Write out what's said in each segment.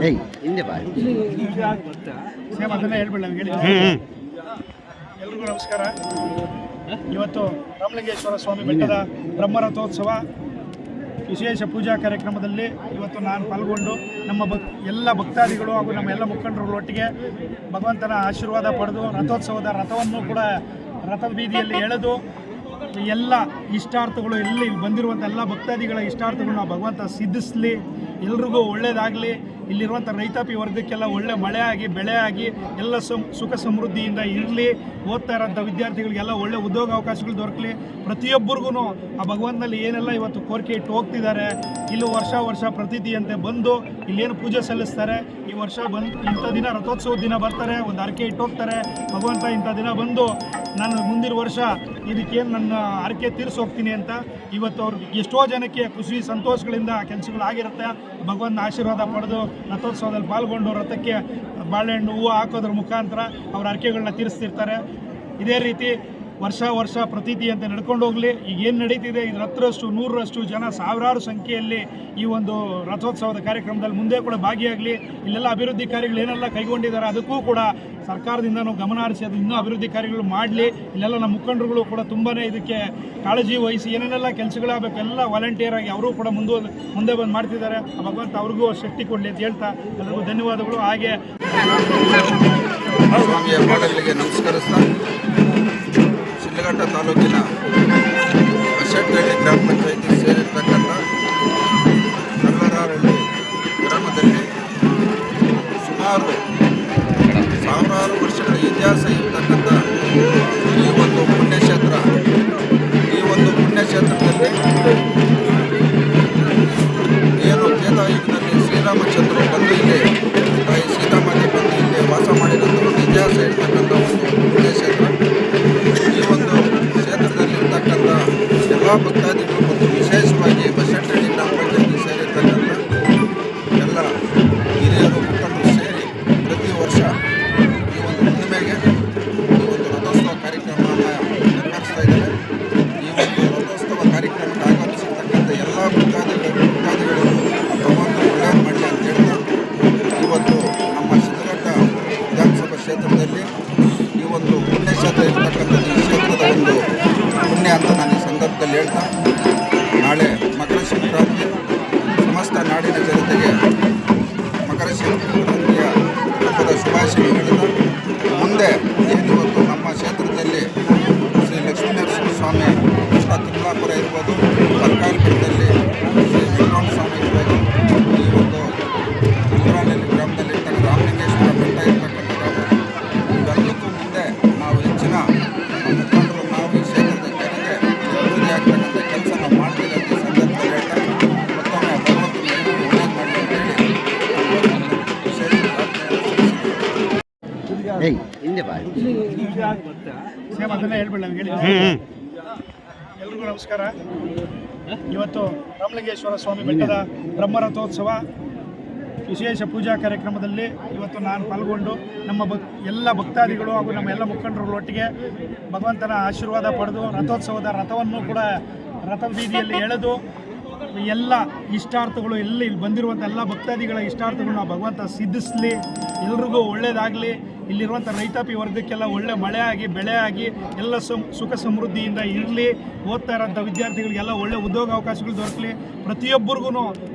ಏಯ್. ಹಿಂದೆ ಬಾ. ಸೇಮ್ ಅದನ್ನೇ ಹೇಳ್ಬಿಡ ಹೇಳಿ ಎಲ್ರಿಗೂ ನಮಸ್ಕಾರ. ಇವತ್ತು ರಾಮಲಿಂಗೇಶ್ವರ ಸ್ವಾಮಿ ಬೆಟ್ಟದ ಬ್ರಹ್ಮರಥೋತ್ಸವ ವಿಶೇಷ ಪೂಜಾ ಕಾರ್ಯಕ್ರಮದಲ್ಲಿ ಇವತ್ತು ನಾನು ಪಾಲ್ಗೊಂಡು ನಮ್ಮ ಭಕ್ ಎಲ್ಲ ಭಕ್ತಾದಿಗಳು ಹಾಗೂ ನಮ್ಮ ಎಲ್ಲ ಮುಖಂಡರುಗಳೊಟ್ಟಿಗೆ ಭಗವಂತನ ಆಶೀರ್ವಾದ ಪಡೆದು ರಥೋತ್ಸವದ ರಥವನ್ನು ಕೂಡ ರಥದ ಬೀದಿಯಲ್ಲಿ ಎಳೆದು ಎಲ್ಲ ಇಷ್ಟಾರ್ಥಗಳು ಎಲ್ಲಿ ಬಂದಿರುವಂಥ ಎಲ್ಲ ಭಕ್ತಾದಿಗಳ ಇಷ್ಟಾರ್ಥಗಳನ್ನ ಭಗವಂತ ಸಿದ್ಧಿಸಲಿ, ಎಲ್ರಿಗೂ ಒಳ್ಳೆಯದಾಗಲಿ ಇಲ್ಲಿರುವಂಥ ರೈತಾಪಿ ವರ್ಗಕ್ಕೆಲ್ಲ ಒಳ್ಳೆ ಮಳೆ ಆಗಿ ಬೆಳೆ ಆಗಿ ಎಲ್ಲ ಸುಖ ಸಮೃದ್ಧಿಯಿಂದ ಇರಲಿ. ಓದ್ತಾ ಇರೋಂಥ ವಿದ್ಯಾರ್ಥಿಗಳಿಗೆಲ್ಲ ಒಳ್ಳೆ ಉದ್ಯೋಗ ಅವಕಾಶಗಳು ದೊರಕಲಿ. ಪ್ರತಿಯೊಬ್ಬರಿಗೂ ಆ ಭಗವಂತನಲ್ಲಿ ಏನೆಲ್ಲ ಇವತ್ತು ಕೋರಿಕೆ ಇಟ್ಟು ಹೋಗ್ತಿದ್ದಾರೆ, ಇಲ್ಲಿ ವರ್ಷ ವರ್ಷ ಪ್ರತಿಥಿಯಂತೆ ಬಂದು ಇಲ್ಲೇನು ಪೂಜೆ ಸಲ್ಲಿಸ್ತಾರೆ, ಈ ವರ್ಷ ಬಂದು, ಇಂಥ ದಿನ ರಥೋತ್ಸವದ ದಿನ ಬರ್ತಾರೆ, ಒಂದು ಅರಕೆ ಇಟ್ಟು ಹೋಗ್ತಾರೆ. ಭಗವಂತ ಇಂಥ ದಿನ ಬಂದು ನಾನು ಮುಂದಿನ ವರ್ಷ ಇದಕ್ಕೇನು ನನ್ನ ಹರಕೆ ತೀರಿಸಿ ಹೋಗ್ತೀನಿ ಅಂತ ಇವತ್ತು ಅವ್ರಿಗೆ ಎಷ್ಟೋ ಜನಕ್ಕೆ ಖುಷಿ, ಸಂತೋಷಗಳಿಂದ ಕೆಲಸಗಳಾಗಿರುತ್ತೆ. ಭಗವಂತನ ಆಶೀರ್ವಾದ ಪಡೆದು ರಥೋತ್ಸವದಲ್ಲಿ ಪಾಲ್ಗೊಂಡು ರಥಕ್ಕೆ ಬಾಳೆಹಣ್ಣು ಹೂವು ಹಾಕೋದ್ರ ಮುಖಾಂತರ ಅವ್ರ ಹರಕೆಗಳನ್ನ ತೀರಿಸ್ತಿರ್ತಾರೆ. ಇದೇ ರೀತಿ ವರ್ಷ ವರ್ಷ ಅಂತ ನಡ್ಕೊಂಡು ಹೋಗಲಿ. ಈಗ ಏನು ನಡೀತಿದೆ? ಇದು ಹತ್ತರಷ್ಟು ನೂರರಷ್ಟು ಜನ ಸಾವಿರಾರು ಸಂಖ್ಯೆಯಲ್ಲಿ ಈ ಒಂದು ರಥೋತ್ಸವದ ಕಾರ್ಯಕ್ರಮದಲ್ಲಿ ಮುಂದೆ ಕೂಡ ಭಾಗಿಯಾಗಲಿ. ಇಲ್ಲೆಲ್ಲ ಅಭಿವೃದ್ಧಿ ಕಾರ್ಯಗಳು ಏನೆಲ್ಲ ಕೈಗೊಂಡಿದ್ದಾರೆ ಅದಕ್ಕೂ ಕೂಡ ಸರ್ಕಾರದಿಂದನೂ ಗಮನ ಹರಿಸಿ ಅದು ಇನ್ನೂ ಅಭಿವೃದ್ಧಿ ಕಾರ್ಯಗಳು ಮಾಡಲಿ. ಇಲ್ಲೆಲ್ಲ ನಮ್ಮ ಮುಖಂಡರುಗಳು ಕೂಡ ತುಂಬಾ ಇದಕ್ಕೆ ಕಾಳಜಿ ವಹಿಸಿ ಏನೇನೆಲ್ಲ ಕೆಲಸಗಳಾಗಬೇಕು, ಎಲ್ಲ ವಾಲಂಟಿಯರ್ ಆಗಿ ಅವರು ಕೂಡ ಮುಂದೆ ಮುಂದೆ ಬಂದು ಮಾಡ್ತಿದ್ದಾರೆ. ಭಗವಂತ ಅವ್ರಿಗೂ ಶಕ್ತಿ ಕೊಡಲಿ ಅಂತ ಹೇಳ್ತಾ ಎಲ್ಲರಿಗೂ ಧನ್ಯವಾದಗಳು. ಹಾಗೆ ನಮಸ್ಕರಿಸ್ತಾ ಶಿಡ್ಲಘಟ್ಟ ತಾಲೂಕಿನ ಅಶೆಟ್ಟಹಳ್ಳಿ ಗ್ರಾಮ ಪಂಚಾಯಿತಿ ಸೇರಿರ್ತಕ್ಕಂಥ ಕಲ್ಲರಹಳ್ಳಿ ಗ್ರಾಮದಲ್ಲಿ ಸುಮಾರು ಸಾವಿರಾರು ವರ್ಷಗಳ ಇತಿಹಾಸ ಇರ್ತಕ್ಕಂಥ ಎಲ್ಲ ಭಕ್ತಾದಿಗಳು ಮತ್ತು ವಿಶೇಷವಾಗಿ ಬಸವಣ್ಣ ಗ್ರಾಮ ಪಂಚಾಯತಿ ಸೇರಿರ್ತಕ್ಕಂಥ ಎಲ್ಲ ಹಿರಿಯರು, ಮುಖಂಡರು ಸೇರಿ ಪ್ರತಿ ವರ್ಷ ಈ ಒಂದು ಹುಣ್ಣಿಮೆಗೆ ಈ ಒಂದು ರಥೋತ್ಸವ ಕಾರ್ಯಕ್ರಮವನ್ನು ನೆರವೇರಿಸ್ತಾ ಇದ್ದಾರೆ. ಈ ಒಂದು ರಥೋತ್ಸವ ಕಾರ್ಯಕ್ರಮಕ್ಕೆ ಆಗಮಿಸಿರ್ತಕ್ಕಂಥ ಎಲ್ಲ ಭಕ್ತಾದಿಗಳು ಭಕ್ತಾದಿಗಳು ಭಗವಂತ ಒಳ್ಳೆಯದು ಮಾಡಿ ಅಂತ ಹೇಳ್ತಾ ಇವತ್ತು ನಮ್ಮ ಶಿಡ್ಲಘಟ್ಟ ವಿಧಾನಸಭಾ ಕ್ಷೇತ್ರದಲ್ಲಿ ಈ ಒಂದು ಪುಣ್ಯ ಕ್ಷೇತ್ರ ಇರ್ತಕ್ಕಂಥದ್ದು ಈ ಕ್ಷೇತ್ರದ ಒಂದು ಪುಣ್ಯ ಅಂತ ನಾನು ಹೇಳ್ತಾ ನಾಳೆ ಮಕರ ಸಂಕ್ರಾಂತಿ ಸಮಸ್ತ ನಾಡಿನ ಜನತೆಗೆ ಸೇಮ್ ಅದನ್ನೇ ಹೇಳ್ಬಿಡ ಹೇಳಿ. ಎಲ್ರಿಗೂ ನಮಸ್ಕಾರ. ಇವತ್ತು ರಾಮಲಿಂಗೇಶ್ವರ ಸ್ವಾಮಿ ಬೆಟ್ಟದ ಬ್ರಹ್ಮರಥೋತ್ಸವ ವಿಶೇಷ ಪೂಜಾ ಕಾರ್ಯಕ್ರಮದಲ್ಲಿ ಇವತ್ತು ನಾನು ಪಾಲ್ಗೊಂಡು ನಮ್ಮ ಭಕ್ ಎಲ್ಲ ಭಕ್ತಾದಿಗಳು ಹಾಗೂ ನಮ್ಮ ಎಲ್ಲ ಮುಖಂಡರುಗಳೊಟ್ಟಿಗೆ ಭಗವಂತನ ಆಶೀರ್ವಾದ ಪಡೆದು ರಥೋತ್ಸವದ ರಥವನ್ನು ಕೂಡ ರಥ ಬೀದಿಯಲ್ಲಿ ಎಳೆದು ಎಲ್ಲ ಇಷ್ಟಾರ್ಥಗಳು ಎಲ್ಲಿ ಬಂದಿರುವಂಥ ಎಲ್ಲ ಭಕ್ತಾದಿಗಳ ಇಷ್ಟಾರ್ಥಗಳನ್ನ ಭಗವಂತ ಸಿದ್ಧಿಸಲಿ. ಎಲ್ರಿಗೂ ಒಳ್ಳೇದಾಗಲಿ. ಇಲ್ಲಿರುವಂಥ ರೈತಾಪಿ ವರ್ಗಕ್ಕೆಲ್ಲ ಒಳ್ಳೆ ಮಳೆ ಆಗಿ ಬೆಳೆ ಆಗಿ ಎಲ್ಲ ಸುಖ ಸಮೃದ್ಧಿಯಿಂದ ಇರಲಿ. ಓದ್ತಾ ಇರೋಂಥ ವಿದ್ಯಾರ್ಥಿಗಳಿಗೆಲ್ಲ ಒಳ್ಳೆ ಉದ್ಯೋಗ ಅವಕಾಶಗಳು ದೊರಕಲಿ. ಪ್ರತಿಯೊಬ್ಬರಿಗೂ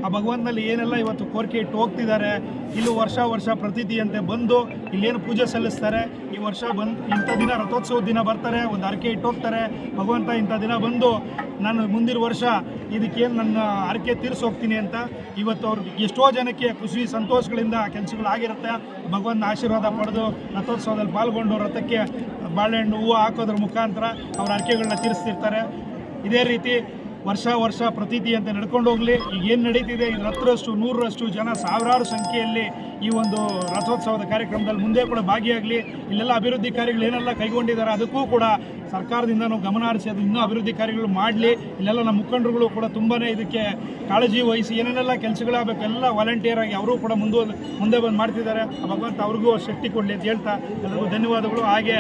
ಆ ಭಗವಂತನಲ್ಲಿ ಏನೆಲ್ಲ ಇವತ್ತು ಕೋರಿಕೆ ಇಟ್ಟು ಹೋಗ್ತಿದ್ದಾರೆ, ಇಲ್ಲಿ ವರ್ಷ ವರ್ಷ ಪ್ರತಿಥಿಯಂತೆ ಬಂದು ಇಲ್ಲೇನು ಪೂಜೆ ಸಲ್ಲಿಸ್ತಾರೆ ವರ್ಷ ಬಂದು ಇಂಥ ದಿನ ರಥೋತ್ಸವ ದಿನ ಬರ್ತಾರೆ, ಒಂದು ಹರಕೆ ಇಟ್ಟು ಹೋಗ್ತಾರೆ. ಭಗವಂತ ಇಂಥ ದಿನ ಬಂದು ನಾನು ಮುಂದಿನ ವರ್ಷ ಇದಕ್ಕೇನು ನನ್ನ ಹರಕೆ ತೀರಿಸಿ ಹೋಗ್ತೀನಿ ಅಂತ ಇವತ್ತು ಅವ್ರಿಗೆ ಎಷ್ಟೋ ಜನಕ್ಕೆ ಖುಷಿ, ಸಂತೋಷಗಳಿಂದ ಕೆಲಸಗಳಾಗಿರುತ್ತೆ. ಭಗವಂತನ ಆಶೀರ್ವಾದ ಪಡೆದು ರಥೋತ್ಸವದಲ್ಲಿ ಪಾಲ್ಗೊಂಡು ರಥಕ್ಕೆ ಬಾಳೆಹಣ್ಣು ಹೂವು ಹಾಕೋದ್ರ ಮುಖಾಂತರ ಅವ್ರ ಹರಕೆಗಳನ್ನ ತೀರಿಸ್ತಿರ್ತಾರೆ. ಇದೇ ರೀತಿ ವರ್ಷ ವರ್ಷ ಅಂತ ನಡ್ಕೊಂಡು ಹೋಗಲಿ. ಈಗ ಏನು ನಡೀತಿದೆ? ಇದು ಹತ್ತರಷ್ಟು, ನೂರರಷ್ಟು ಜನ ಸಾವಿರಾರು ಸಂಖ್ಯೆಯಲ್ಲಿ ಈ ಒಂದು ರಥೋತ್ಸವದ ಕಾರ್ಯಕ್ರಮದಲ್ಲಿ ಮುಂದೆ ಕೂಡ ಭಾಗಿಯಾಗಲಿ. ಇಲ್ಲೆಲ್ಲ ಅಭಿವೃದ್ಧಿ ಕಾರ್ಯಗಳು ಏನೆಲ್ಲ ಕೈಗೊಂಡಿದ್ದಾರೆ ಅದಕ್ಕೂ ಕೂಡ ಸರ್ಕಾರದಿಂದನೂ ಗಮನ ಹರಿಸಿ ಅದು ಇನ್ನೂ ಅಭಿವೃದ್ಧಿ ಕಾರ್ಯಗಳು ಮಾಡಲಿ. ಇಲ್ಲೆಲ್ಲ ನಮ್ಮ ಮುಖಂಡರುಗಳು ಕೂಡ ತುಂಬಾ ಇದಕ್ಕೆ ಕಾಳಜಿ ವಹಿಸಿ ಏನೇನೆಲ್ಲ ಕೆಲಸಗಳಾಗಬೇಕು ಎಲ್ಲ ವಾಲಂಟಿಯರ್ ಆಗಿ ಅವರು ಕೂಡ ಮುಂದೆ ಮುಂದೆ ಬಂದು ಮಾಡ್ತಿದ್ದಾರೆ. ಭಗವಂತ ಅವ್ರಿಗೂ ಶಕ್ತಿ ಕೊಡಲಿ ಅಂತ ಹೇಳ್ತಾ ಎಲ್ಲರಿಗೂ ಧನ್ಯವಾದಗಳು. ಹಾಗೆ